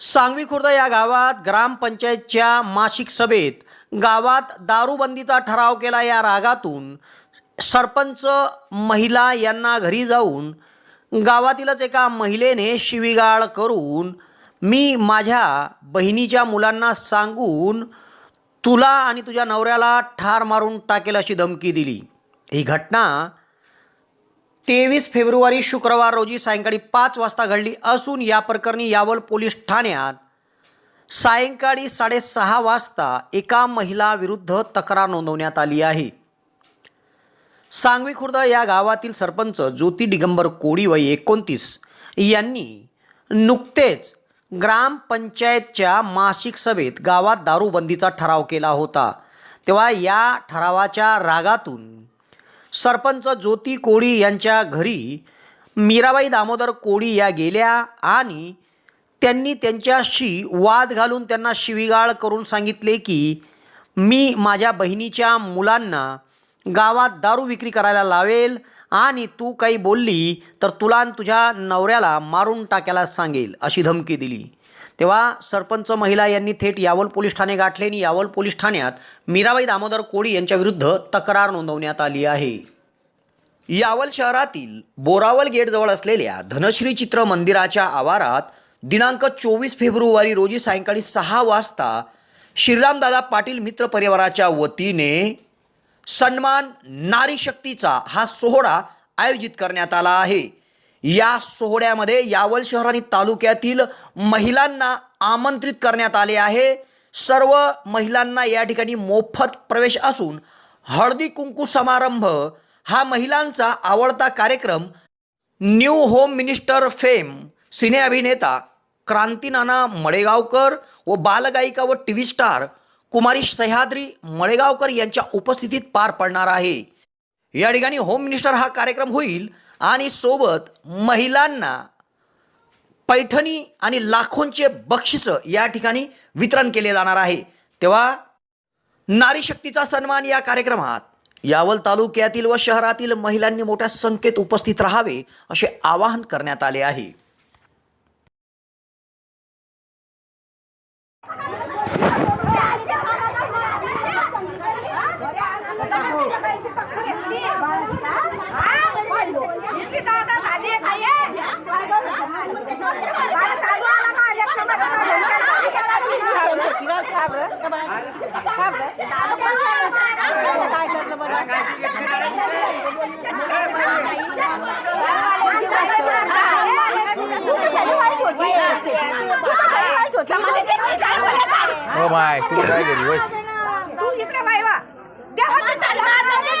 सांगवी खुर्द या गावात ग्रामपंचायतच्या मासिक सभेत गावात दारूबंदीचा ठराव केला या रागातून सरपंच महिला यांना घरी जाऊन गावातीलच एका महिलेने शिवीगाळ करून मी माझ्या बहिणीच्या मुलांना सांगून तुला आणि तुझ्या नवऱ्याला ठार मारून टाकेल अशी धमकी दिली. ही घटना तेवीस फेब्रुवारी शुक्रवार रोजी सायंकाळी पाच वाजता घडली असून या प्रकरणी यावल पोलीस ठाण्यात. सायंकाळी साडेसहा वाजता एका महिलाविरुद्ध तक्रार नोंदवण्यात आली आहे. सांगवी खुर्द या गावातील सरपंच ज्योती दिगंबर कोडी वय एकोणतीस यांनी नुकतेच ग्रामपंचायतच्या मासिक सभेत गावात दारूबंदीचा ठराव केला होता. तेव्हा या ठरावाच्या रागातून सरपंच ज्योती कोळी यांच्या घरी मीराबाई दामोदर कोळी या गेल्या आणि त्यांनी त्यांच्याशी वाद घालून त्यांना शिवीगाळ करून सांगितले की मी माझ्या बहिणीच्या मुलांना गावात दारू विक्री करायला लावेल आणि तू काही बोलली तर तुला तुझ्या नवऱ्याला मारून टाकायला सांगेल अशी धमकी दिली. तेव्हा सरपंच महिला यांनी थेट यावल पोलीस ठाणे गाठले आणि यावल पोलीस ठाण्यात मीराबाई दामोदर कोळी यांच्याविरुद्ध तक्रार नोंदवण्यात आली आहे. यावल शहरातील बोरावल गेटजवळ असलेल्या धनश्री चित्र मंदिराच्या आवारात दिनांक चोवीस फेब्रुवारी रोजी सायंकाळी सहा वाजता श्रीरामदादा पाटील मित्र परिवाराच्या वतीने सन्मान नारी शक्तीचा हा सोहळा आयोजित करण्यात आला आहे. या सोहळ्यामध्ये यावल शहर आणि तालुक्यातील महिलांना आमंत्रित करण्यात आले आहे. सर्व महिलांना या ठिकाणी मोफत प्रवेश असून हळदी कुंकू समारंभ हा महिलांचा आवडता कार्यक्रम new home minister fame cine अभिनेता क्रांतीनाना मडेगावकर व बालगायिका व टी व्ही स्टार कुमारी सह्याद्री मडेगावकर यांच्या उपस्थितीत पार पडणार आहे. या ठिकाणी होम मिनिस्टर हा कार्यक्रम होईल आणि सोबत महिलांना पैठणी आणि लाखोंचे बक्षिसं या ठिकाणी वितरण केले जाणार आहे. तेव्हा नारी शक्तीचा सन्मान या कार्यक्रमात यावल तालुक्यातील व शहरातील महिलांनी मोठ्या संख्येत उपस्थित राहावे असे आवाहन करण्यात आले आहे. हो माय. तू काय घरी होय तू इकडे बाई वा जय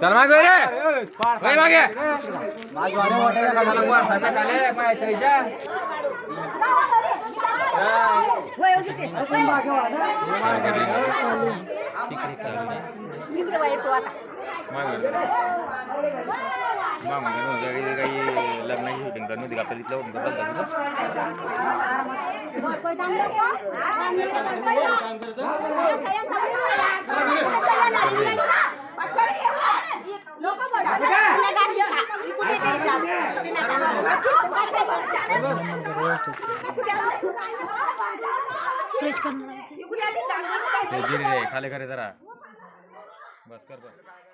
चल मागे रे वय मागे चाले माय तैजा मागे मागे काही लग्नाची शूटिंग करणं होती का आपल्या तिथलं होतं का फ्रेश करणार गिरी रे खाली करे जरा. बस कर बस.